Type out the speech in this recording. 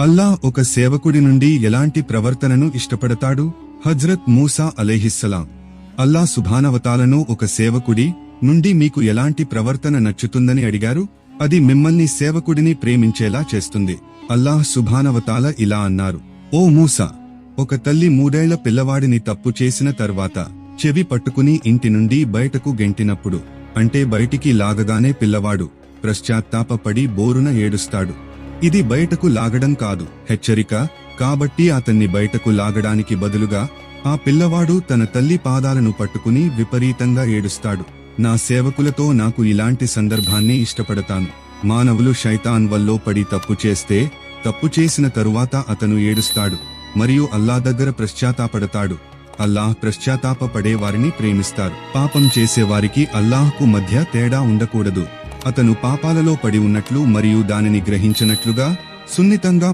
అల్లా ఒక సేవకుడి నుండి ఎలాంటి ప్రవర్తనను ఇష్టపడతాడు? హజ్రత్ మూసా అలైహిస్సలాం. అల్లా సుభానవతాలను ఒక సేవకుడి నుండి మీకు ఎలాంటి ప్రవర్తన నచ్చుతుందని అడిగారు? అది మిమ్మల్ని సేవకుడిని ప్రేమించేలా చేస్తుంది. అల్లాహ్ సుభానవతాల ఇలా అన్నారు. ఓ మూసా! ఒక తల్లి మూడేళ్ళ పిల్లవాడిని తప్పు చేసిన తర్వాత చెవి పట్టుకుని ఇంటి నుండి బయటకు గెంటినప్పుడు అంటే బయటికి లాగగానే పిల్లవాడు పశ్చాత్తాపపడి బోరున ఏడుస్తాడు. ఇది బయటకు లాగడం కాదు. హెచ్చరిక. కాబట్టి అతన్ని బయటకు లాగడానికి బదులుగా ఆ పిల్లవాడు తన తల్లి పాదాలను పట్టుకుని విపరీతంగా ఏడుస్తాడు. నా సేవకులతో నాకు ఇలాంటి సందర్భాన్ని ఇష్టపడతాను. మానవులు శైతాన్ వల్లో పడి తప్పు చేస్తే తప్పు చేసిన తరువాత అతను ఏడుస్తాడు. మరియు అల్లా దగ్గర పశ్చాత్తాపడతాడు అల్లాహ్ పశ్చాత్తాపపడే వారిని ప్రేమిస్తారు. పాపం చేసేవారికి అల్లాహ్కు మధ్య తేడా ఉండకూడదు. అతను పాపాలలో పడి ఉన్నట్లు మరియు దానిని గ్రహించినట్లుగా సున్నితంగా